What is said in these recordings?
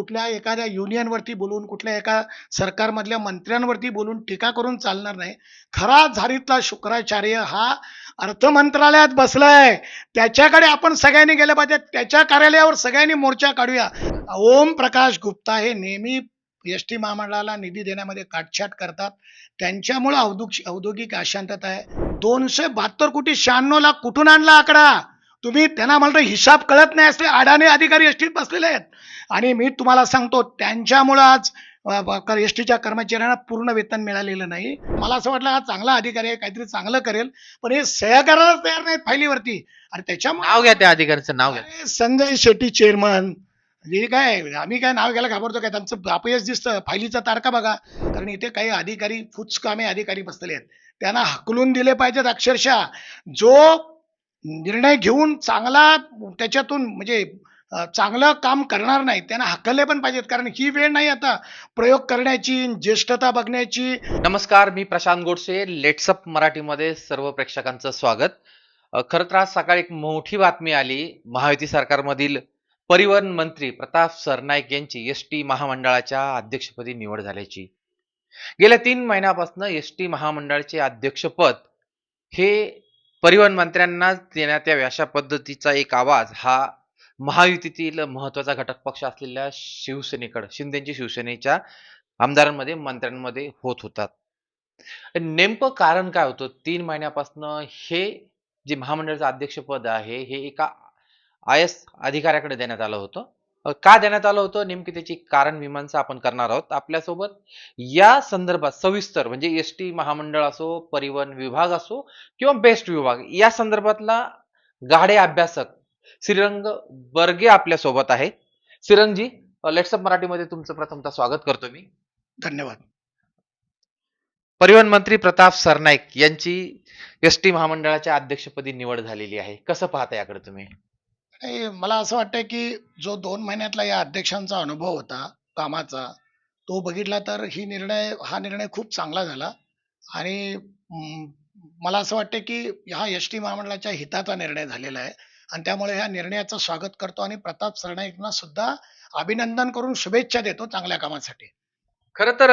कुठल्या एखाद्या युनियनवरती बोलून कुठल्या एका सरकारमधल्या मंत्र्यांवरती बोलून टीका करून चालणार नाही. खरा झारीतला शुक्राचार्य हा अर्थ मंत्रालयात बसलाय. त्याच्याकडे आपण सगळ्यांनी गेलं पाहिजे. त्याच्या कार्यालयावर सगळ्यांनी मोर्चा काढूया. ओम प्रकाश गुप्ता हे नेहमी एस टी महामंडळाला निधी देण्यामध्ये काटछाट करतात. त्यांच्यामुळे औद्योगिक औद्योगिक अशांतता आहे. दोनशे बहात्तर कोटी शहाण्णव लाख कुठून आणला आकडा? तुम्ही त्यांना म्हणतो हिसाब कळत नाही असले. अडाणी अधिकारी एसटीत बसलेले आहेत. आणि मी तुम्हाला सांगतो त्यांच्यामुळं आज एस टीच्या कर्मचाऱ्यांना पूर्ण वेतन मिळालेलं नाही. मला असं वाटलं हा चांगला अधिकारी आहे काहीतरी चांगलं करेल. पण हे सह्या करायलाच तयार नाहीत फायलीवरती. आणि त्याच्यामुळे नाव घ्या त्या अधिकाऱ्याचं नाव घ्या. अरे, संजय शेट्टी चेअरमन. हे काय आम्ही काय नाव घ्यायला घाबरतो काय? त्यांचं अपयश दिसतं. फायलीचा तारखा बघा. कारण इथे काही अधिकारी फुचकामे अधिकारी बसलेले आहेत. त्यांना हकलून दिले पाहिजेत अक्षरशः. जो निर्णय घेऊन चांगला त्याच्यातून म्हणजे चांगलं काम करणार नाही त्यांना हकलले पण पाहिजेत. कारण ही वेळ नाही आता प्रयोग करण्याची ज्येष्ठता बघण्याची. नमस्कार मी प्रशांत गोडसे. लेट्सअप मराठीमध्ये सर्व प्रेक्षकांचं स्वागत. खरं तर आज सकाळी एक मोठी बातमी आली. महायुती सरकारमधील परिवहन मंत्री प्रताप सरनाईक यांची एस टी महामंडळाच्या अध्यक्षपदी निवड झाल्याची. गेल्या तीन महिन्यापासून एस टी महामंडळाचे अध्यक्षपद हे परिवहन मंत्र्यांना देण्यात याव्या अशा पद्धतीचा एक आवाज हा महायुतीतील महत्त्वाचा घटक पक्ष असलेल्या शिवसेनेकडे शिंदेची शिवसेनेच्या आमदारांमध्ये मंत्र्यांमध्ये होत होतात नेमकं कारण काय होतं? तीन महिन्यापासून हे जे महामंडळाचं अध्यक्षपद आहे हे एका आय एस अधिकाऱ्याकडे देण्यात आलं होतं. का देण्यात आलं होतं? नेमकी त्याची कारण मीमांसा आपण करणार आहोत आपल्यासोबत. या संदर्भात सविस्तर म्हणजे एस टी महामंडळ असो परिवहन विभाग असो किंवा बेस्ट विभाग या संदर्भातला गाडे अभ्यासक श्रीरंग बर्गे आपल्यासोबत आहे श्रीरंगजी लेट्सअप मराठीमध्ये तुमचं प्रथमतः स्वागत करतो मी. धन्यवाद. परिवहन मंत्री प्रताप सरनाईक यांची एस टी महामंडळाच्या अध्यक्षपदी निवड झालेली आहे. कसं पाहता याकडे तुम्ही? नाही, मला असं वाटतं की जो दोन महिन्यातला या अध्यक्षांचा अनुभव होता कामाचा तो बघितला तर ही निर्णय हा निर्णय खूप चांगला झाला. आणि मला असं वाटतं की हा एस टी महामंडळाच्या हिताचा निर्णय झालेला आहे. आणि त्यामुळे ह्या निर्णयाचं स्वागत करतो आणि प्रताप सरनाईकना सुद्धा अभिनंदन करून शुभेच्छा देतो चांगल्या कामासाठी. खरं तर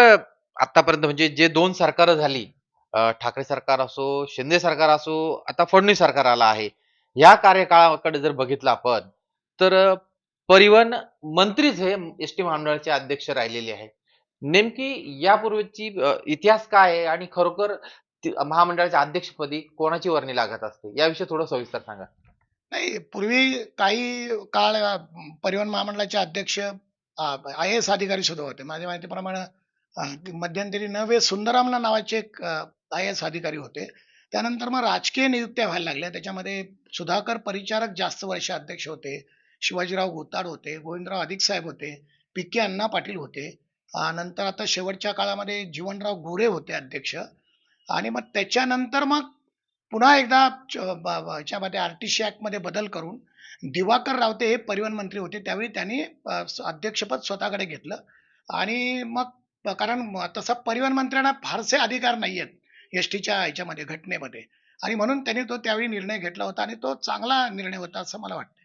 आतापर्यंत म्हणजे जे दोन सरकार झाली ठाकरे सरकार असो शिंदे सरकार असो आता फडणवीस सरकार आला आहे. या कार्यकाळाकडे जर बघितलं आपण तर परिवहन मंत्रीच हे एस टी महामंडळाचे अध्यक्ष राहिलेले आहेत. नेमकी यापूर्वीची इतिहास काय आहे आणि खरोखर महामंडळाच्या अध्यक्षपदी कोणाची वर्णी लागत असते? याविषयी थोडं सविस्तर सांगा. नाही पूर्वी काही काळ परिवहन महामंडळाचे अध्यक्ष आय एस अधिकारी सुद्धा होते. माझ्या माहितीप्रमाणे मध्यंतरी नवे सुंदरामना नावाचे एक आय एस अधिकारी होते. त्यानंतर मग राजकीय नियुक्त्या व्हायला लागल्या. त्याच्यामध्ये सुधाकर परिचारक जास्त वर्ष अध्यक्ष होते. शिवाजीराव गोताड होते गोविंदराव अधिक साहेब होते पी के अण्णा पाटील होते. नंतर आता शेवटच्या काळामध्ये जीवनराव गोरे होते अध्यक्ष. आणि मग त्याच्यानंतर मग पुन्हा एकदा च- ब- टी याच्यामध्ये ॲक्टमध्ये बदल करून दिवाकर रावते हे परिवहन मंत्री होते. त्यावेळी त्यांनी अध्यक्षपद स्वतःकडे घेतलं. आणि मग कारण म- तसं परिवहन मंत्र्यांना फारसे अधिकार नाही आहेत एस टीच्या ह्याच्यामध्ये घटनेमध्ये. आणि म्हणून त्यांनी तो त्यावेळी निर्णय घेतला होता आणि तो चांगला निर्णय होता असं मला वाटतं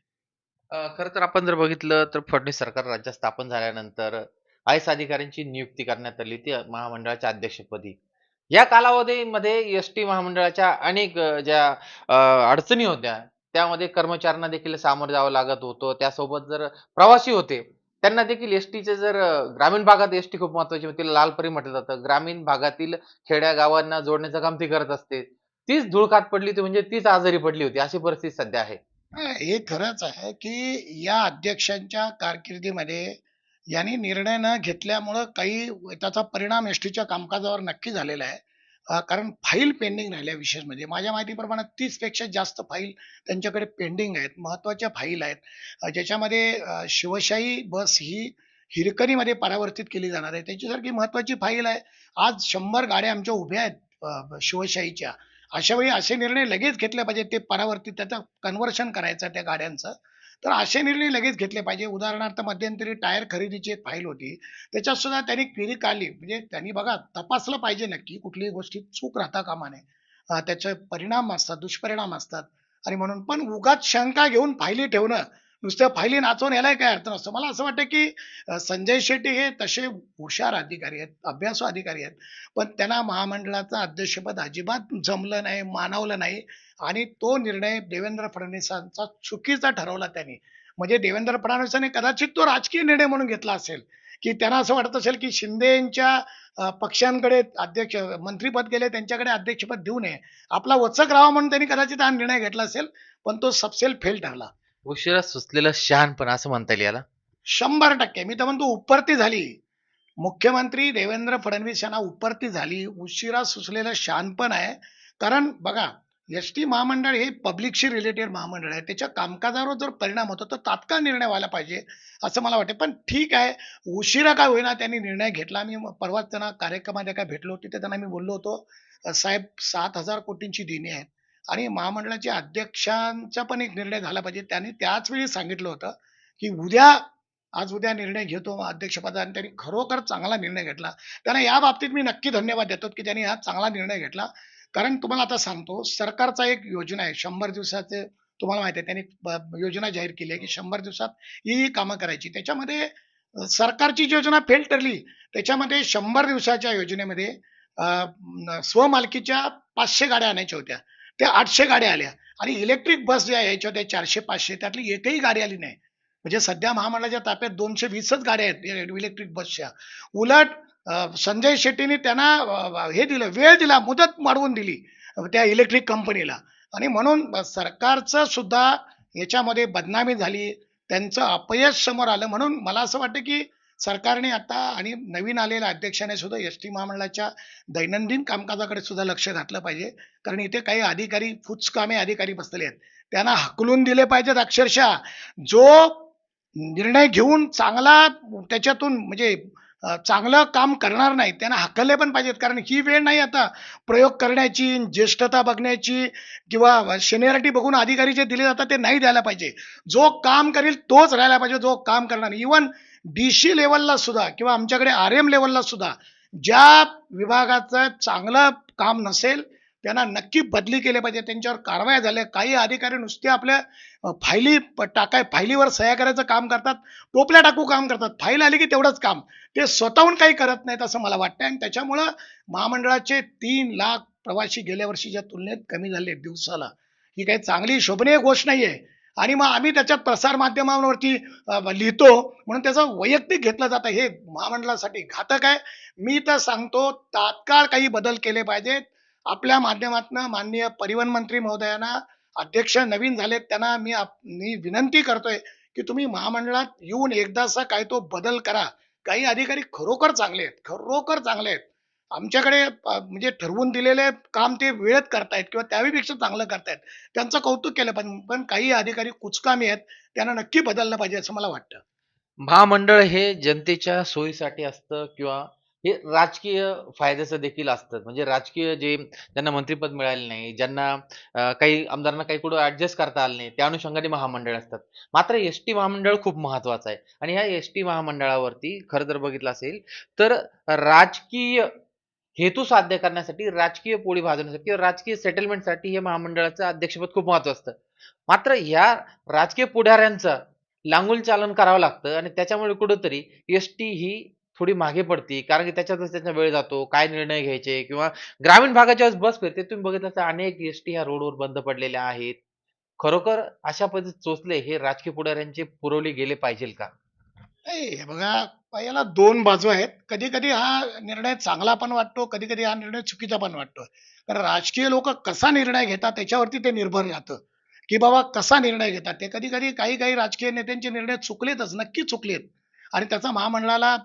खर खरं तर आपण जर बघितलं तर फडणवीस सरकार राज्यात स्थापन झाल्यानंतर आय एस अधिकाऱ्यांची नियुक्ती करण्यात आली ती महामंडळाच्या अध्यक्षपदी. या कालावधीमध्ये एस टी महामंडळाच्या अनेक ज्या अडचणी होत्या त्यामध्ये कर्मचाऱ्यांना देखील सामोरं जावं लागत होतं. त्यासोबत जर प्रवासी होते त्यांना देखील एस टीचे जर ग्रामीण भागात एस टी खूप महत्वाची तिला लालपरी म्हटलं जातं. ग्रामीण भागातील खेड्या गावांना जोडण्याचं काम ती करत असते. तीच धुळकात पडली होती म्हणजे तीच आजारी पडली होती. अशी परिस्थिती सध्या आहे. हे खरंच आहे की या अध्यक्षांच्या कारकिर्दीमध्ये यांनी निर्णय न घेतल्यामुळं काही त्याचा परिणाम एस टीच्या कामकाजावर नक्की झालेला आहे. कारण फाईल पेंडिंग राहिल्या विशेष म्हणजे. माझ्या माहितीप्रमाणे तीसपेक्षा जास्त फाईल त्यांच्याकडे पेंडिंग आहेत महत्त्वाच्या फाईल आहेत. ज्याच्यामध्ये शिवशाही बस ही हिरकणीमध्ये परावर्तित केली जाणार आहे. त्याच्यासारखी महत्वाची फाईल आहे. आज शंभर गाड्या आमच्या उभ्या आहेत शिवशाहीच्या. अशा वेळी असे निर्णय लगेच घेतले पाहिजे ते परावर्तित त्याचं कन्व्हर्शन करायचं त्या गाड्यांचं. तर असे निर्णय लगेच घेतले पाहिजे. उदाहरणार्थ मध्यंतरी टायर खरेदीची एक फाईल होती. त्याच्यात सुद्धा त्यांनी फेरी काढली म्हणजे त्यांनी बघा तपासलं पाहिजे नक्की. कुठलीही गोष्टी चूक राहता कामा नये. त्याचे परिणाम असतात दुष्परिणाम असतात. आणि म्हणून पण उगाच शंका घेऊन फायली ठेवणं नुसत्या फायली नाचवून यायला काय अर्थ नसतो. मला असं वाटतं की संजय शेट्टी हे तसे हुशार अधिकारी आहेत अभ्यासू अधिकारी आहेत. पण त्यांना महामंडळाचं अध्यक्षपद अजिबात जमलं नाही मानवलं नाही. आणि तो निर्णय देवेंद्र फडणवीसांचा चुकीचा ठरवला त्यांनी. म्हणजे देवेंद्र फडणवीसांनी कदाचित तो राजकीय निर्णय म्हणून घेतला असेल. की त्यांना असं वाटत असेल की शिंदे यांच्या पक्षांकडे अध्यक्ष मंत्रीपद गेले त्यांच्याकडे अध्यक्षपद देऊ नये. आपला वचक राहावा म्हणून त्यांनी कदाचित हा निर्णय घेतला असेल पण तो सबसेल फेल ठरला. उशिरा सुचलेलं शहाणपण असं म्हणता येईल याला. शंभर टक्के. मी तर म्हणतो उपरती झाली. मुख्यमंत्री देवेंद्र फडणवीस यांना उपरती झाली. उशिरा सुचलेलं शहाणपण आहे. कारण बघा एस टी महामंडळ हे पब्लिकशी रिलेटेड महामंडळ आहे. त्याच्या कामकाजावर जर परिणाम होतो तर तात्काळ निर्णय व्हायला पाहिजे असं मला वाटतं. पण ठीक आहे. उशिरा काय होईना त्यांनी निर्णय घेतला. मी परवाच त्यांना कार्यक्रमात काय भेटलो तिथे त्यांना मी बोललो होतो साहेब सात हजार कोटींची देणी आहेत. आणि महामंडळाच्या अध्यक्षांचा पण एक निर्णय झाला पाहिजे. त्यांनी त्याच वेळी सांगितलं होतं की उद्या आज उद्या निर्णय घेतो अध्यक्षपदा आणि त्यांनी खरोखर चांगला निर्णय घेतला. त्यांना या बाबतीत मी नक्की धन्यवाद देतो की त्यांनी हा चांगला निर्णय घेतला. कारण तुम्हाला आता सांगतो सरकारचा एक योजना आहे. शंभर दिवसाचे तुम्हाला माहिती आहे त्यांनी योजना जाहीर केली आहे की शंभर दिवसात ही ही कामं करायची. त्याच्यामध्ये सरकारची जी योजना फेल ठरली त्याच्यामध्ये शंभर दिवसाच्या योजनेमध्ये स्वमालकीच्या पाचशे गाड्या आणायच्या होत्या. त्या आठशे गाड्या आल्या. आणि इलेक्ट्रिक बस ज्या यायच्या होत्या चारशे पाचशे त्यातली एकही गाडी आली नाही. म्हणजे सध्या महामंडळाच्या ताप्यात दोनशे वीसच गाड्या आहेत इलेक्ट्रिक बसच्या उलट संजय शेट्टीने त्यांना हे दिलं वेळ दिला मुदत वाढवून दिली त्या इलेक्ट्रिक कंपनीला आणि म्हणून सरकारचं सुद्धा याच्यामध्ये बदनामी झाली त्यांचं अपयश समोर आलं. म्हणून मला असं वाटतं की सरकारने आता आणि नवीन आलेल्या अध्यक्षाने सुद्धा एस टी महामंडळाच्या दैनंदिन कामकाजाकडे सुद्धा लक्ष घातलं पाहिजे. कारण इथे काही अधिकारी फुचकामे अधिकारी बसलेले आहेत. त्यांना हकलून दिले पाहिजेत अक्षरशः. जो निर्णय घेऊन चांगला त्याच्यातून म्हणजे चांगलं काम करणार नाही त्यांना हकलले पण पाहिजेत. कारण ही वेळ नाही आता प्रयोग करण्याची ज्येष्ठता बघण्याची किंवा सिनियरिटी बघून अधिकारी जे दिले जातात ते नाही द्यायला पाहिजे. जो काम करेल तोच राहायला पाहिजे जो काम करणार इवन डी सी लेवलला सुद्धा किंवा आमच्याकडे आर एम लेवलला सुद्धा ज्या विभागाचं चांगलं काम नसेल त्यांना नक्की बदली केली पाहिजे. त्यांच्यावर कारवाया झाल्या. काही अधिकारी नुसते आपल्या फायली टाकाय फायलीवर सह्या करायचं काम करतात टोपल्या टाकू काम करतात. फाईल आली की तेवढंच काम. ते स्वतःहून काही करत नाहीत असं मला वाटतं आणि त्याच्यामुळं महामंडळाचे तीन लाख प्रवासी गेल्या वर्षीच्या तुलनेत कमी झाले दिवसाला. ही काही चांगली शोभनीय गोष्ट नाहीये. आणि मग आम्ही त्याच्यात प्रसार माध्यमांवरती लिहितो. म्हणून त्याचं वैयक्तिक घेतलं जातं. हे महामंडळासाठी घातक आहे. मी तर सांगतो तात्काळ काही बदल केले पाहिजेत. आपल्या माध्यमातून माननीय परिवहन मंत्री महोदयांना अध्यक्ष नवीन झालेत त्यांना मी आप- मी विनंती करतोय की तुम्ही महामंडळात येऊन एकदाचा काय तो बदल करा. काही अधिकारी खरोखर चांगले आहेत खरोखर चांगले आहेत. आमच्याकडे म्हणजे ठरवून दिलेले काम ते वेळेत करतायत किंवा त्यावेळीपेक्षा चांगलं करतायत. त्यांचं कौतुक केलं पण पण काही अधिकारी कुचकामी आहेत त्यांना नक्की बदललं पाहिजे असं मला वाटतं. महामंडळ हे जनतेच्या सोयीसाठी असतं किंवा हे राजकीय फायद्याचं देखील असतं. म्हणजे राजकीय जे ज्यांना मंत्रीपद मिळाले नाही ज्यांना काही आमदारांना काही कुठं ऍडजस्ट करता आलं नाही त्या अनुषंगाने महामंडळ असतात. मात्र एस टी महामंडळ खूप महत्वाचं आहे. आणि ह्या एस टी महामंडळावरती खरं जर बघितलं असेल तर राजकीय हेतू साध्य करण्यासाठी राजकीय पोळी भाजवण्यासाठी किंवा राजकीय सेटलमेंटसाठी हे महामंडळाचं अध्यक्षपद खूप महत्वाचं असतं. मात्र ह्या राजकीय पुढाऱ्यांचं लांगुल चालन करावं लागतं आणि त्याच्यामुळे कुठंतरी एस टी ही थोडी मागे पडते. कारण की त्याच्यातच त्याचा वेळ जातो काय निर्णय घ्यायचे किंवा ग्रामीण भागाच्या वेळेस बस फिरते. तुम्ही बघितलं तर अनेक एस टी ह्या रोडवर बंद पडलेल्या आहेत. खरोखर अशा पद्धतीत चोचले हे राजकीय पुढाऱ्यांचे पुरवले गेले पाहिजे का? हे बघा याला दोन बाजू आहेत. कधी कधी हा निर्णय चांगला पण वाटतो कधी कधी हा निर्णय चुकीचा पण वाटतो. कारण राजकीय लोक कसा निर्णय घेतात त्याच्यावरती ते निर्भर राहतं. की बाबा कसा निर्णय घेतात? ते कधी कधी काही काही राजकीय नेत्यांचे निर्णय चुकलेतच नक्की चुकलेत. आणि त्याचा महामंडळाला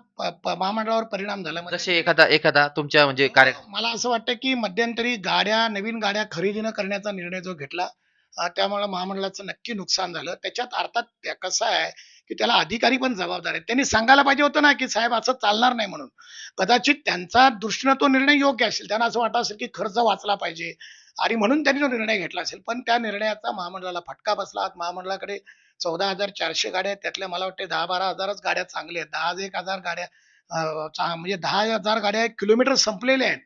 महामंडळावर परिणाम झाला म्हणजे जसे एखादा एखादा तुमच्या म्हणजे कार्य मला असं वाटतं की मध्यंतरी गाड्या नवीन गाड्या खरेदी न करण्याचा निर्णय जो घेतला त्यामुळे महामंडळाचं नक्की नुकसान झालं. त्याच्यात अर्थात त्या- कसं आहे की त्याला अधिकारी पण जबाबदार आहेत. त्यांनी सांगायला पाहिजे होतं ना की साहेब असं चालणार नाही म्हणून. कदाचित त्यांचा दृष्टीनं तो निर्णय योग्य असेल. त्यांना असं वाटत असेल की खर्च वाचला पाहिजे. आणि म्हणून त्यांनी तो निर्णय घेतला असेल. पण त्या निर्णयाचा महामंडळाला फटका बसला. महामंडळाकडे चौदा हजार चारशे गाड्या आहेत. त्यातल्या मला वाटते दहा बारा हजारच गाड्या चांगल्या आहेत. दहा एक हजार गाड्या म्हणजे दहा हजार गाड्या किलोमीटर संपलेल्या आहेत.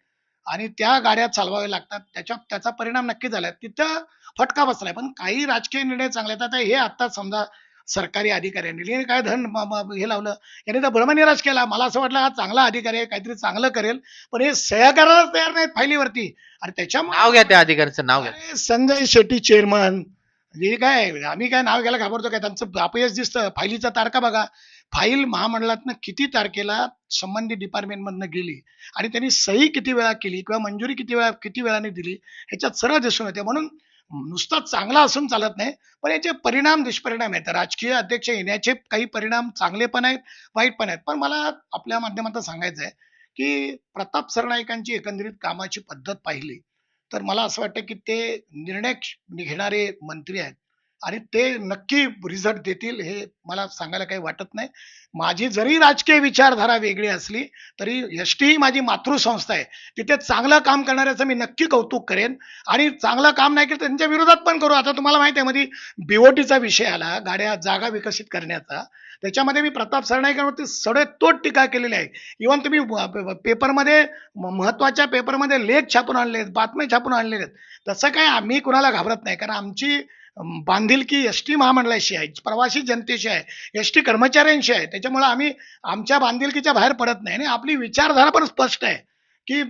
आणि त्या गाड्या चालवाव्या लागतात. त्याच्या त्याचा परिणाम नक्की झालाय. तिथं फटका बसलाय. पण काही राजकीय निर्णय चांगले आहेत आता हे आता समजा सरकारी अधिकाऱ्यांनी यांनी काय धन हे लावलं. यांनी तर भ्रमनिराश केला. मला असं वाटलं हा चांगला अधिकारी आहे. काहीतरी चांगलं करेल. पण हे सह्या तयार नाहीत फायलीवरती. आणि त्याच्यामुळे नाव घ्या त्या अधिकाऱ्याचं नाव घ्या. संजय शेट्टी चेअरमन. हे काय आम्ही काय नाव घ्यायला घाबरतो काय? त्यांचं अपयश दिसतं. फाईलीचा तारखा बघा. फाईल महामंडळातनं किती तारखेला संबंधित डिपार्टमेंटमधनं गेली आणि त्यांनी सही किती वेळा केली किंवा मंजुरी किती वेळा किती वेळाने दिली ह्याच्यात सरळ दिसून येते. म्हणून नुसता चांगला असून चालत नाही पण याचे परिणाम दुष्परिणाम आहेत. राजकीय अध्यक्ष येण्याचे काही परिणाम चांगले पण आहेत वाईट पण आहेत. पण मला आपल्या माध्यमातून सांगायचं आहे की प्रताप सरनाईकांची एकंदरीत कामाची पद्धत पाहिली तर मला असं वाटतं की ते निर्णय घेणारे मंत्री आहेत. आणि ते नक्की रिझल्ट देतील हे मला सांगायला काही वाटत नाही. माझी जरी राजकीय विचारधारा वेगळी असली तरी एस टी ही माझी मातृसंस्था आहे. तिथे चांगलं काम करणाऱ्याचं मी नक्की कौतुक करेन. आणि चांगलं काम नाही केलं त्यांच्या विरोधात पण करू. आता तुम्हाला माहिती आहे मध्ये बीओटीचा विषय आला गाड्या जागा विकसित करण्याचा. त्याच्यामध्ये मी प्रताप सरनाईकांवरती सडेतोड टीका केलेली आहे. इव्हन तुम्ही पेपरमध्ये म- महत्त्वाच्या पेपरमध्ये लेख छापून आणले आहेत बातम्या छापून आणलेले आहेत. तसं काय आम्ही कुणाला घाबरत नाही. कारण आमची बांधिलकी एस टी महामंडळाशी आहे प्रवासी जनतेशी आहे एस टी कर्मचाऱ्यांशी आहे. त्याच्यामुळे आम्ही आमच्या बांधिलकीच्या बाहेर पडत नाही. आणि आपली विचारधारा पण स्पष्ट आहे की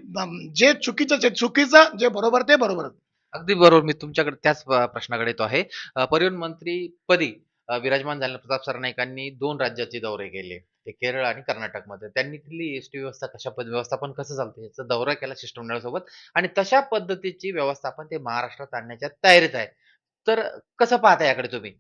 जे चुकीचं जे चुकीचं जे बरोबर ते बरोबर. अगदी बरोबर. मी तुमच्याकडे त्याच प्रश्नाकडे येतो आहे. परिवहन मंत्री पदी विराजमान झालेल्या प्रताप सरनाईकांनी दोन राज्याचे दौरे केले. ते केरळ आणि कर्नाटकमध्ये. त्यांनी तिथली एस टी व्यवस्था. कशा पद व्यवस्थापन कसं चालतं याचा दौरा केला शिष्टमंडळासोबत. आणि तशा पद्धतीची व्यवस्थापन ते महाराष्ट्रात आणण्याच्या तयारीत आहे. तर कसं पाहता याकडे तुम्ही?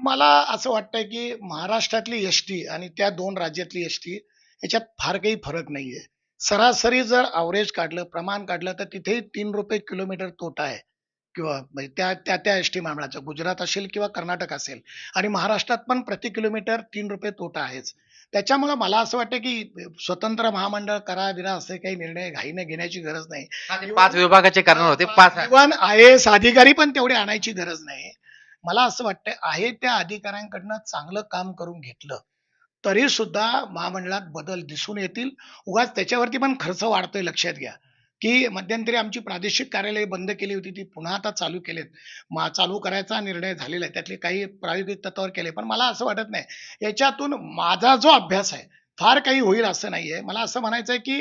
मला असं वाटतंय की महाराष्ट्रातली एस टी आणि त्या दोन राज्यातली एस टी याच्यात फार काही फरक नाहीये. सरासरी जर अवरेज काढलं प्रमाण काढलं तर तिथेही तीन रुपये किलोमीटर तोटा आहे. किंवा म्हणजे त्या त्या त्या एस टी महामंडळाचा गुजरात असेल किंवा कर्नाटक असेल. आणि महाराष्ट्रात पण प्रति किलोमीटर तीन रुपये तोटा आहेच. त्याच्यामुळे मला असं वाटतं की स्वतंत्र महामंडळ करा विरा असे काही निर्णय घाईने घेण्याची गरज नाही. पाच विभागाचे कारण होते पाच आय एस अधिकारी पण तेवढे आणायची गरज नाही. मला असं वाटतं आहे त्या अधिकाऱ्यांकडनं चांगलं काम करून घेतलं तरी सुद्धा महामंडळात बदल दिसून येतील. उगाच त्याच्यावरती पण खर्च वाढतोय लक्षात घ्या. की मध्यंतरी आमची प्रादेशिक कार्यालय बंद केली होती ती पुन्हा आता चालू केलेत. मा चालू करायचा निर्णय झालेला आहे. त्यातले काही प्रायोगिक तत्वावर केले पण मला असं वाटत नाही. याच्यातून माझा जो अभ्यास आहे फार काही होईल असं नाही आहे मला असं म्हणायचं आहे की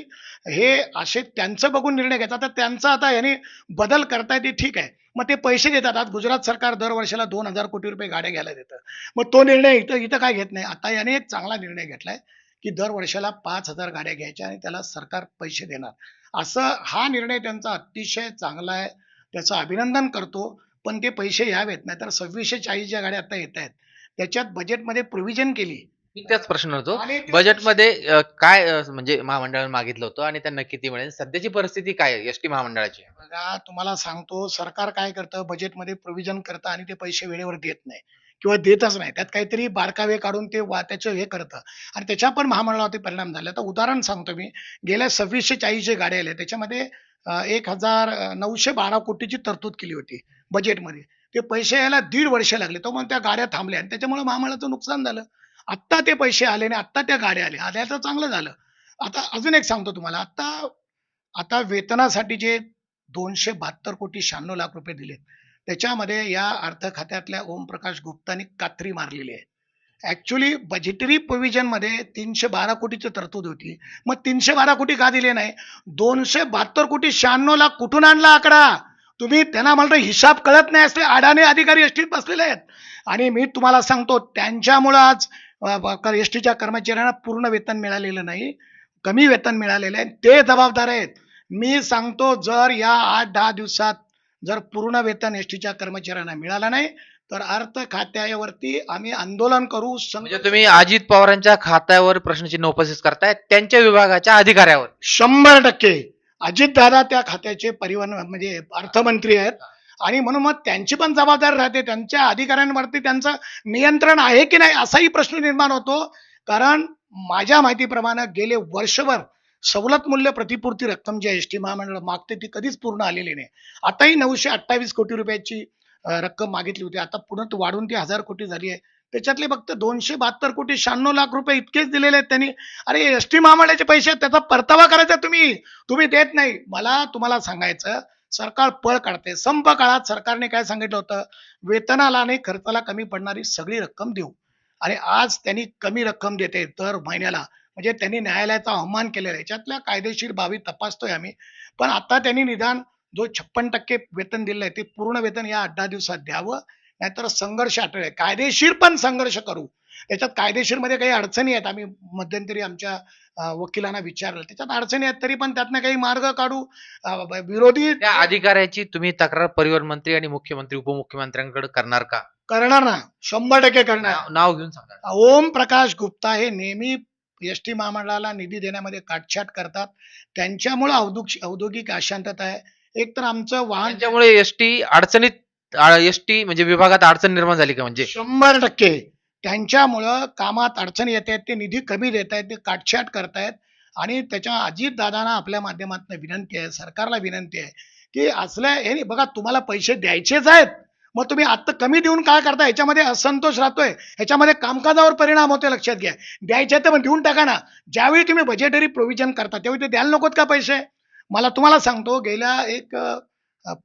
हे असे त्यांचं बघून निर्णय घ्यायचा तर त्यांचा आता याने बदल करताय ते ठीक आहे. मग ते पैसे देतात. आज गुजरात सरकार दरवर्षाला दोन हजार कोटी रुपये गाड्या घ्यायला देतं. मग तो निर्णय इथं इथं काय घेत नाही. आता याने एक चांगला निर्णय घेतलाय की दरवर्षाला पाच हजार गाड्या घ्यायच्या आणि त्याला सरकार पैसे देणार. असं हा निर्णय त्यांचा अतिशय चांगला आहे. त्याचं अभिनंदन करतो. पण ते पैसे यावेत नाहीतर सव्वीसशे चाळीस ज्या गाड्या आता येत आहेत त्याच्यात बजेटमध्ये प्रोव्हिजन केली. मी त्याच प्रश्न होतो बजेटमध्ये काय म्हणजे महामंडळानं मागितलं होतं आणि त्यांना किती मिळेल? सध्याची परिस्थिती काय एस टी महामंडळाची? बघा तुम्हाला सांगतो सरकार काय करतं बजेटमध्ये प्रोव्हिजन करतं आणि ते पैसे वेळेवर देत नाही. किंवा देतच नाही. त्यात काहीतरी बारकावे काढून ते वा त्याचं हे करतं. आणि त्याच्या पण महामंडळावरती परिणाम झाला. तर उदाहरण सांगतो मी. गेल्या सव्वीसशे चाळीस जे गाड्या आल्या त्याच्यामध्ये एक हजार नऊशे बारा कोटीची तरतूद केली होती बजेटमध्ये ते पैसे यायला दीड वर्ष लागले. तो मग त्या गाड्या थांबल्या आणि त्याच्यामुळे महामंडळाचं नुकसान झालं. आत्ता ते पैसे आले आणि आत्ता त्या गाड्या आल्या. आल्या तर चांगलं झालं. आता अजून एक सांगतो तुम्हाला. आता आता वेतनासाठी जे दोनशे बहात्तर कोटी शहाण्णव लाख रुपये दिलेत त्याच्यामध्ये या अर्थ खात्यातल्या ओमप्रकाश गुप्तानी कात्री मारलेली आहे. ऍक्च्युली बजेटरी प्रोव्हिजनमध्ये तीनशे बारा कोटीची तरतूद होती. मग तीनशे बारा कोटी का दिले नाही? दोनशे बहात्तर कोटी शहाण्णव लाख कुठून आणला आकडा? तुम्ही त्यांना मला तर हिसाब कळत नाही असले अडाणी अधिकारी एसटीत बसलेले आहेत. आणि मी तुम्हाला सांगतो त्यांच्यामुळं आज एस टीच्या कर्मचाऱ्यांना पूर्ण वेतन मिळालेलं नाही. कमी वेतन मिळालेलं आहे. ते जबाबदार आहेत. मी सांगतो जर या आठ दहा दिवसात जर पूर्ण वेतन एस टीच्या कर्मचाऱ्यांना मिळालं नाही तर अर्थ खात्यावरती आम्ही आंदोलन करू म्हणजे तुम्ही अजित पवारांच्या खात्यावर प्रश्नचिन्ह उपस्थित करताय त्यांच्या विभागाच्या अधिकाऱ्यावर. शंभर टक्के. अजितदादा त्या खात्याचे परिवहन म्हणजे अर्थमंत्री आहेत. आणि म्हणून मग त्यांची पण जबाबदारी राहते त्यांच्या अधिकाऱ्यांवरती त्यांचं नियंत्रण आहे की नाही असाही प्रश्न निर्माण होतो. कारण माझ्या माहितीप्रमाणे गेले वर्षभर सवलत मूल्य प्रतिपूर्ती रक्कम जी एस टी महामंडळ मागते ती कधीच पूर्ण आलेली नाही. आताही नऊशे अठ्ठावीस कोटी रुपयाची रक्कम मागितली होती. आता पुन्हा वाढून ती हजार कोटी झाली आहे. त्याच्यातले फक्त दोनशे बहात्तर कोटी शहाण्णव लाख रुपये इतकेच दिलेले आहेत त्यांनी. अरे एस टी महामंडळाचे पैसे त्याचा परतावा करायचा तुम्ही. तुम्ही देत नाही. मला तुम्हाला सांगायचं सरकार पळ काढते. संप काळात सरकारने काय सांगितलं होतं? वेतनाला आणि खर्चाला कमी पडणारी सगळी रक्कम देऊ. आणि आज त्यांनी कमी रक्कम देते दर महिन्याला. म्हणजे त्यांनी न्यायालयाचा अवमान केलेला आहे. याच्यातल्या कायदेशीर बाबी तपासतोय आम्ही. पण आता त्यांनी निदान जो छप्पन टक्के वेतन दिलंय ते पूर्ण वेतन या अठरा दिवसात द्यावं नाहीतर संघर्ष अटळ कायदेशीर पण संघर्ष करू. त्याच्यात कायदेशीरमध्ये काही अडचणी आहेत. आम्ही मध्यंतरी आमच्या वकिलांना विचारलं. त्याच्यात अडचणी आहेत तरी पण त्यातनं काही मार्ग काढू. विरोधी त्या अधिकाऱ्याची तुम्ही तक्रार परिवहन मंत्री आणि मुख्यमंत्री उपमुख्यमंत्र्यांकडे करणार का? करणार ना. शंभर टक्के करणार. नाव- नाव घेऊन सांगा. ओम प्रकाश गुप्ता हे नेहमी एस टी महामंडळाला निधी देण्यामध्ये काटछाट करतात. त्यांच्यामुळे औद्योगिक औद्योगिक अशांतता आहे. एक तर आमचं वाहन त्यांच्यामुळे एसटी अडचणीत एसटी म्हणजे विभागात अडचण निर्माण झाली का म्हणजे? शंभर टक्के. त्यांच्यामुळं कामात अडचणी येत आहेत ते निधी कमी देत आहेत ते काटछाट करतायत आणि त्याच्या अजित दादांना आपल्या माध्यमातून विनंती आहे सरकारला विनंती आहे की असल्या हे बघा तुम्हाला पैसे द्यायचेच आहेत. मग तुम्ही आत्ता कमी देऊन काय करता? ह्याच्यामध्ये असंतोष राहतोय. ह्याच्यामध्ये कामकाजावर परिणाम होतोय लक्षात घ्या. द्यायचे तर मग देऊन टाका ना. ज्यावेळी तुम्ही बजेटरी प्रोव्हिजन करता त्यावेळी ते द्यायला नकोत का पैसे? मला तुम्हाला सांगतो गेल्या एक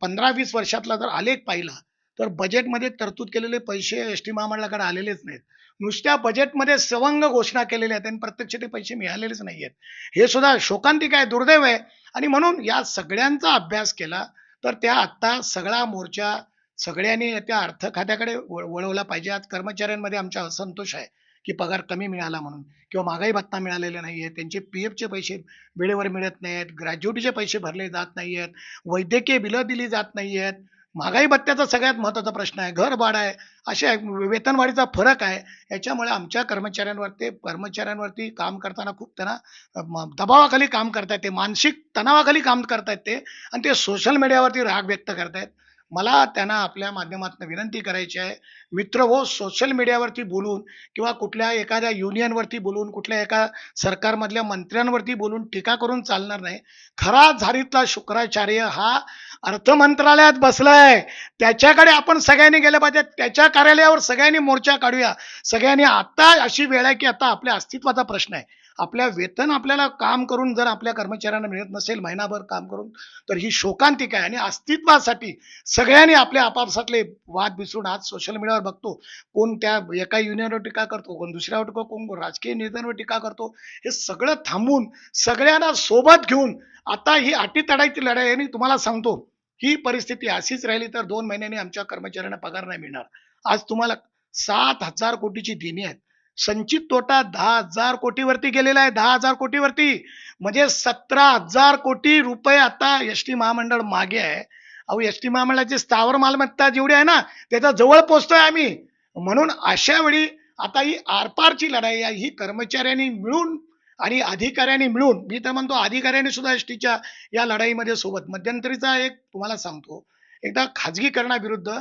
पंधरा वीस वर्षातला जर आलेख पाहिला तर बजेटमध्ये तरतूद केलेले पैसे एस टी महामंडळाकडे आलेलेच नाहीत. नुसत्या बजेटमध्ये सवंग घोषणा केलेल्या आहेत आणि प्रत्यक्ष ते पैसे मिळालेलेच नाही आहेत हे सुद्धा शोकांतिक आहे दुर्दैव आहे. आणि म्हणून या सगळ्यांचा अभ्यास केला तर त्या आत्ता सगळा मोर्चा सगळ्यांनी त्या अर्थ खात्याकडे वळवला पाहिजे. आज कर्मचाऱ्यांमध्ये आमचा असंतोष आहे की पगार कमी मिळाला म्हणून किंवा महागाई भत्ता मिळालेला आहे त्यांचे पी एफचे पैसे वेळेवर मिळत नाही आहेत ग्रॅज्युटीचे पैसे भरले जात नाही आहेत वैद्यकीय बिलं दिली जात नाही आहेत महागाई भत्त्याचा सगळ्यात महत्त्वाचा प्रश्न आहे. घर भाडं आहे. अशा वेतनवाढीचा फरक आहे. याच्यामुळे आमच्या कर्मचाऱ्यांवरती कर्मचाऱ्यांवरती काम करताना खूप त्यांना दबावाखाली काम करतायत. ते मानसिक तणावाखाली काम करतायत ते. आणि ते सोशल मीडियावरती राग व्यक्त करतायत. मला त्यांना आपल्या माध्यमातून विनंती करायची आहे. मित्र हो सोशल मीडियावरती बोलून किंवा कुठल्या एखाद्या युनियनवरती बोलून कुठल्या एका सरकारमधल्या मंत्र्यांवरती बोलून टीका करून चालणार नाही. खरा झारीतला शुक्राचार्य हा अर्थ मंत्रालयात बसलाय. त्याच्याकडे आपण सगळ्यांनी गेलं पाहिजे. त्याच्या कार्यालयावर सगळ्यांनी मोर्चा काढूया. सगळ्यांनी आता अशी वेळ आहे की आता आपल्या अस्तित्वाचा प्रश्न आहे. आपल्या वेतन आपल्याला काम करून जर आपल्या कर्मचाऱ्यांना मिळत नसेल महिनाभर काम करून तर ही शोकांतिका आहे आणि अस्तित्वासाठी सगळ्यांनी आपल्या आपापसातले वाद विसरून आज सोशल मीडियावर बघतो. कोण त्या एका युनियनवर टीका करतो कोण दुसऱ्यावर टीका कोण राजकीय नेत्यांवर टीका करतो हे सगळं थांबून सगळ्यांना सोबत घेऊन आता ही अटीतडाईची लढाई आणि तुम्हाला सांगतो ही परिस्थिती अशीच राहिली तर दोन महिन्यांनी आमच्या कर्मचाऱ्यांना पगार नाही मिळणार. आज तुम्हाला सात हजार कोटीची देणी आहेत. संचित तोटा दहा हजार कोटीवरती गेलेला आहे दहा हजार कोटीवरती. म्हणजे सतरा हजार कोटी रुपये आता एस टी महामंडळ मागे आहे. अहो एस टी महामंडळाची स्थावर मालमत्ता जेवढी आहे ना त्याच्याजवळ पोचतोय आम्ही. म्हणून अशा वेळी आता ही आरपारची लढाई आहे ही कर्मचाऱ्यांनी मिळून आणि अधिकाऱ्यांनी मिळून मी तर म्हणतो अधिकाऱ्यांनी सुद्धा एस टीच्या या लढाईमध्ये सोबत. मध्यंतरीचा एक तुम्हाला सांगतो. एकदा खाजगीकरणाविरुद्ध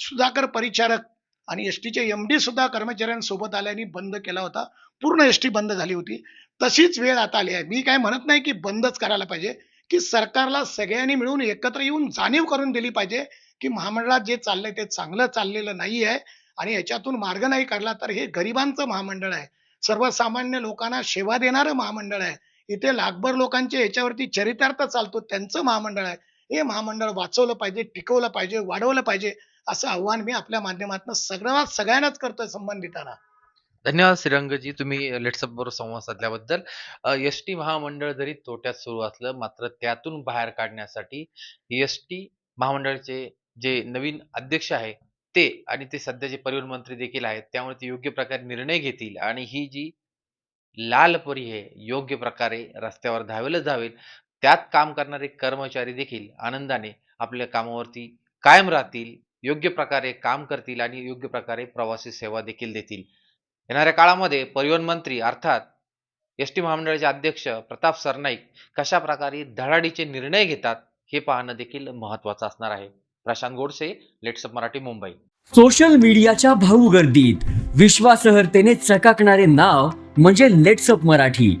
सुधाकर परिचारक आणि एस टीचे एम डी सुद्धा कर्मचाऱ्यांसोबत आल्याने बंद केला होता. पूर्ण एस टी बंद झाली होती. तशीच वेळ आता आली आहे. मी काय म्हणत नाही की बंदच करायला पाहिजे की सरकारला सगळ्यांनी मिळून एकत्र येऊन जाणीव करून दिली पाहिजे की महामंडळात जे चाललंय ते चांगलं चाललेलं नाही आहे आणि याच्यातून मार्ग नाही काढला तर हे गरिबांचं महामंडळ आहे. सर्वसामान्य लोकांना सेवा देणारं महामंडळ आहे. इथे लाखभर लोकांचे याच्यावरती चरितार्थ चालतो. त्यांचं महामंडळ आहे. हे महामंडळ वाचवलं पाहिजे टिकवलं पाहिजे वाढवलं पाहिजे. असं आव्हान मी आपल्या माध्यमातून सगळ्यांना सगळ्यांनाच करतोय संबंधितांना. धन्यवाद श्रीरंगजी तुम्ही लेट्सअप बरोबर संवाद साधल्याबद्दल. एस टी महामंडळ जरी तोट्यात सुरू असलं मात्र त्यातून बाहेर काढण्यासाठी एस टी महामंडळाचे जे नवीन अध्यक्ष आहे ते आणि ते सध्याचे परिवहन मंत्री देखील आहेत त्यामुळे ते योग्य प्रकारे निर्णय घेतील आणि ही जी लाल परी आहे योग्य प्रकारे रस्त्यावर धावेल धावेल त्यात काम करणारे कर्मचारी देखील आनंदाने आपल्या कामावरती कायम राहतील योग्य प्रकारे काम करतील आणि योग्य प्रकारे प्रवासी सेवा देखील देतील. येणाऱ्या काळामध्ये परिवहन मंत्री अर्थात एस टी महामंडळाचे अध्यक्ष प्रताप सरनाईक कशा प्रकारे धडाडीचे निर्णय घेतात हे पाहणं देखील महत्वाचं असणार आहे. प्रशांत गोडसे लेट्सअप मराठी मुंबई. सोशल मीडियाच्या भाऊ गर्दीत विश्वासार्हतेने चकाकणारे नाव म्हणजे लेट्सअप मराठी.